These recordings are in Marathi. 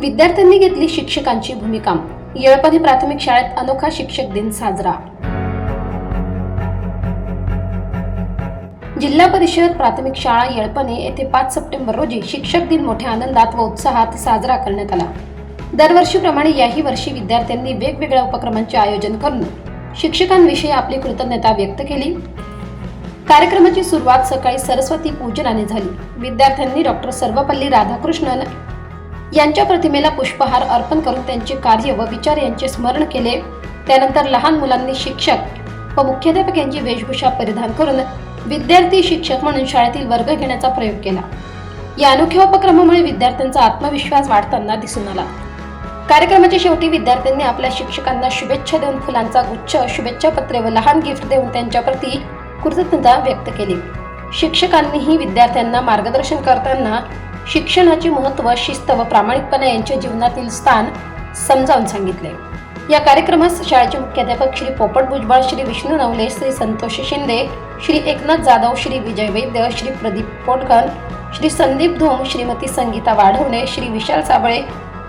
विद्यार्थ्यांनी घेतली शिक्षकांची भूमिका. येळपदी प्राथमिक शाळेत अनोखा शिक्षक दिन साजरा. जिल्हा परिषद प्राथमिक शाळा येळपणे येथे पाच सप्टेंबर रोजी शिक्षक दिन मोठ्या आनंदात व उत्साहात साजरा करण्यात आला. दरवर्षीप्रमाणे याही वर्षी विद्यार्थ्यांनी वेगवेगळ्या उपक्रमांचे आयोजन करून शिक्षकांविषयी आपली कृतज्ञता व्यक्त केली. कार्यक्रमाची सुरुवात सकाळी सरस्वती पूजनाने झाली. विद्यार्थ्यांनी डॉक्टर सर्वपल्ली राधाकृष्णन यांच्या प्रतिमेला पुष्पहार अर्पण करून त्यांचे कार्य व विचार यांचे स्मरण केले. त्यानंतर लहान मुलांनी शिक्षक व मुख्याध्यापक यांची वेशभूषा परिधान करून विद्यार्थी शिक्षक म्हणून शाळेतील वर्ग घेण्याचा प्रयोग केला. या अनोख्या उपक्रमामुळे विद्यार्थ्यांचा आत्मविश्वास वाढताना दिसून आला. कार्यक्रमाच्या शेवटी विद्यार्थ्यांनी आपल्या शिक्षकांना शुभेच्छा देऊन फुलांचा गुच्छ शुभेच्छा पत्रे व लहान गिफ्ट देऊन त्यांच्याप्रती कृतज्ञता व्यक्त केली. शिक्षकांनीही विद्यार्थ्यांना मार्गदर्शन करताना शिक्षणाचे महत्त्व शिस्त व प्रामाणिकपणा यांच्या जीवनातील स्थान समजावून सांगितले. या कार्यक्रमास शाळेचे मुख्याध्यापक श्री पोपट भुजबळ श्री विष्णू नवले श्री संतोष शिंदे श्री एकनाथ जाधव श्री विजय वैद्य श्री प्रदीप पोटकर श्री संदीप धोम श्रीमती संगीता वाढवणे श्री विशाल साबळे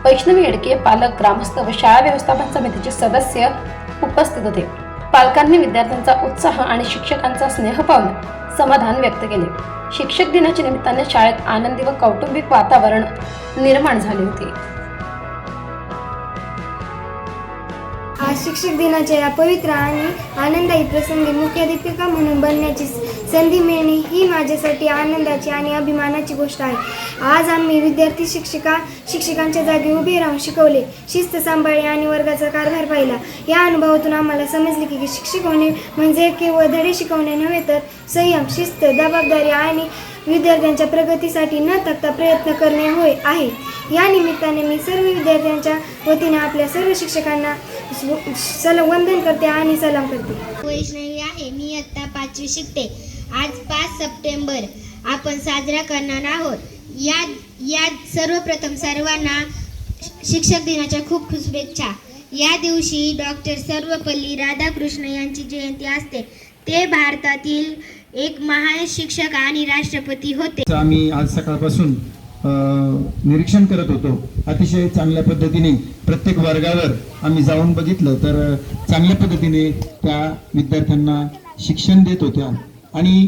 वैष्णवी येडके पालक ग्रामस्थ व शाळा व्यवस्थापन समितीचे सदस्य उपस्थित होते. पालकांनी विद्यार्थ्यांचा उत्साह आणि शिक्षकांचा स्नेह पाहून समाधान व्यक्त केले. शिक्षक दिनाच्या निमित्ताने शाळेत आनंदी व कौटुंबिक वातावरण निर्माण झाले होते. आज शिक्षक दिनाच्या या पवित्र आणि आनंदायी प्रसंगी मुख्याध्यापिका म्हणून बनण्याची संधी मिळणे ही माझ्यासाठी आनंदाची आणि अभिमानाची गोष्ट आहे. आज आम्ही विद्यार्थी शिक्षिका शिक्षकांच्या जागी उभे राहून शिकवले शिस्त सांभाळली आणि वर्गाचा कारभार पाहिला. या अनुभवातून आम्हाला समजले की शिक्षक होणे म्हणजे केवळ धडे शिकवणे नव्हे तर संयम शिस्त जबाबदारी आणि विद्यार्थ्यांच्या प्रगतीसाठी न थकता प्रयत्न करणे होय आहे. या निमित्ताने मी सर्व विद्यार्थ्यांच्या वतीने आपल्या सर्व शिक्षकांना सलम वंदन करते आणि सलाम करते. वैष्णवी आहे. मी आत्ता पाचवी शिकते. आज पाच सप्टेंबर. आपण साजरा करणार आहोत. या या सर्वप्रथम सर्वांना शिक्षक दिनाच्या खूप खूप शुभेच्छा. या दिवशी डॉक्टर सर्वपल्ली राधाकृष्ण यांची जयंती असते. ते भारतातील एक महान शिक्षक आणि राष्ट्रपती होते. आम्ही आज सकाळपासून निरीक्षण करत होतो. अतिशय चांगल्या पद्धतीने प्रत्येक वर्गावर आम्ही जाऊन बघितलं तर चांगल्या पद्धतीने त्या विद्यार्थ्यांना शिक्षण देत होत्या. आणि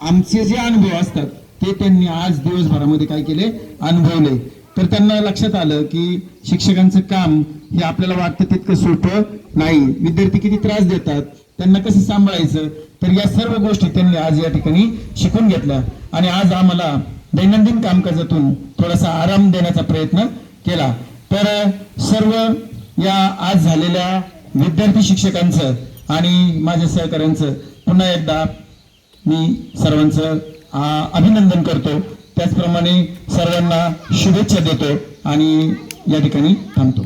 आमचे जे अनुभव असतात ते त्यांनी आज दिवसभरामध्ये काय केले? अनुभवले. तर त्यांना लक्षात आलं की शिक्षकांचं काम हे आपल्याला वाटतं तितकं सोपं नाही. विद्यार्थी किती त्रास देतात? त्यांना कसं सांभाळायचं? तर या सर्व गोष्टी त्यांनी आज या ठिकाणी शिकून घेतल्या. आणि आज आम्हाला दैनंदिन कामकाजातून थोडासा आराम देण्याचा प्रयत्न केला. तर सर्व या आज झालेल्या विद्यार्थी शिक्षकांचं आणि माझ्या सहकाऱ्यांचं पुन्हा एकदा मी सर्वांचं अभिनंदन करतो. त्याचप्रमाणे सर्वांना शुभेच्छा देतो आणि या ठिकाणी थांबतो.